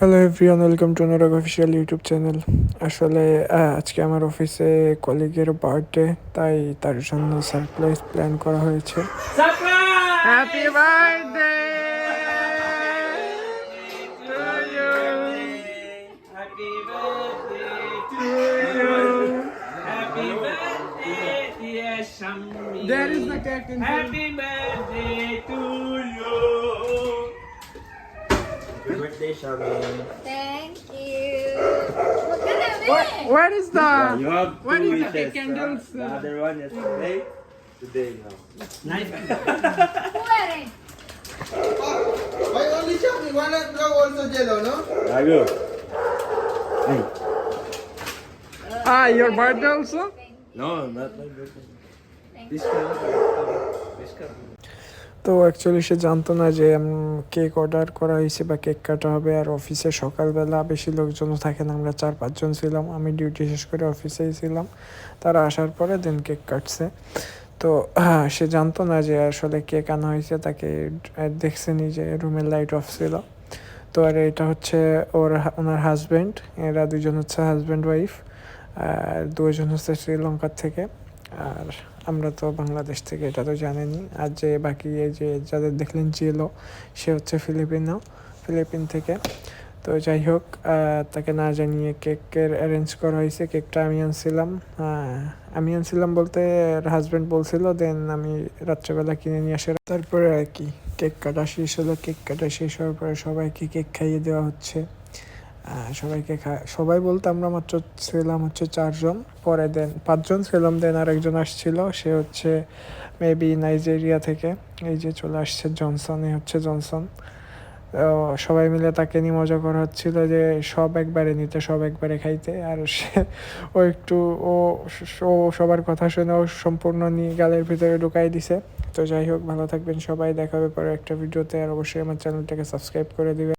Hello everyone welcome to Anurag official YouTube channel আসলে আজকে আমার অফিসে কলিগের বার্থডে তাই তার জন্য সারপ্রাইজ প্ল্যান করা হয়েছে। Happy birthday. There is the cake in Happy birthday. Happy birthday, Shami. Thank you. Magkano na Where is the You have two Where is the wishes. candles? huh? The uh? other one yesterday, today now. Nice. Kuwari. Ah, why only Shami? Why not go also Jello, no? Lago. Hey. Ah, your birthday also? No, not my birthday. This one. This one. তো actually সে জানতো না যে cake order করা হয়েছে বা cake কাটা হবে। আর অফিসে সকালবেলা বেশি লোকজনও থাকে না। আমরা চার পাঁচজন ছিলাম। আমি ডিউটি শেষ করে অফিসেই ছিলাম। তারা আসার পরে দেন কেক কাটছে। তো হ্যাঁ, সে জানতো না যে আসলে কেক আনা হয়েছে। তাকে দেখছেনি যে রুমের লাইট অফ ছিল। তো আর এটা হচ্ছে ওর ওনার হাজব্যান্ড এরা দুজন হচ্ছে হাজব্যান্ড ওয়াইফ আর দুজন হচ্ছে শ্রীলঙ্কার থেকে। আর আমরা তো বাংলাদেশ থেকে, এটা তো জানেনি আর যে বাকি এই যে যাদের দেখলেন জিলো সে হচ্ছে ফিলিপিনো, ফিলিপিন থেকে। তো যাই হোক তাকে না জানিয়ে কেকের অ্যারেঞ্জ করা হয়েছে। কেকটা আমি আনছিলাম। আমি আনছিলাম বলতে হাজব্যান্ড বলছিল, দেন আমি রাত্রেবেলা কিনে নিয়ে আসে। তারপরে আর কি, কেক কাটা শেষ হলো। কেক কাটা শেষ হওয়ার পরে সবাইকে কেক খাইয়ে দেওয়া হচ্ছে। সবাইকে সবাই বলতে আমরা মাত্র ছিলাম হচ্ছে চারজন। পরে দেন পাঁচজন ছিলাম, দেন আরেকজন আসছিল। সে হচ্ছে মেবি নাইজেরিয়া থেকে। এই যে চলে আসছে জনসন এ হচ্ছে জনসন সবাই মিলে তাকে নিয়ে মজা করা হচ্ছিল যে সব একবারে নিতে, সব একবারে খাইতে। আর সে ও একটু, ও ও সবার কথা শুনে ও সম্পূর্ণ নিয়ে গালের ভিতরে ঢুকাই দিছে। তো যাই হোক, ভালো থাকবেন সবাই। দেখা হবে পরে একটা ভিডিওতে। আর অবশ্যই আমার চ্যানেলটাকে সাবস্ক্রাইব করে দিবেন।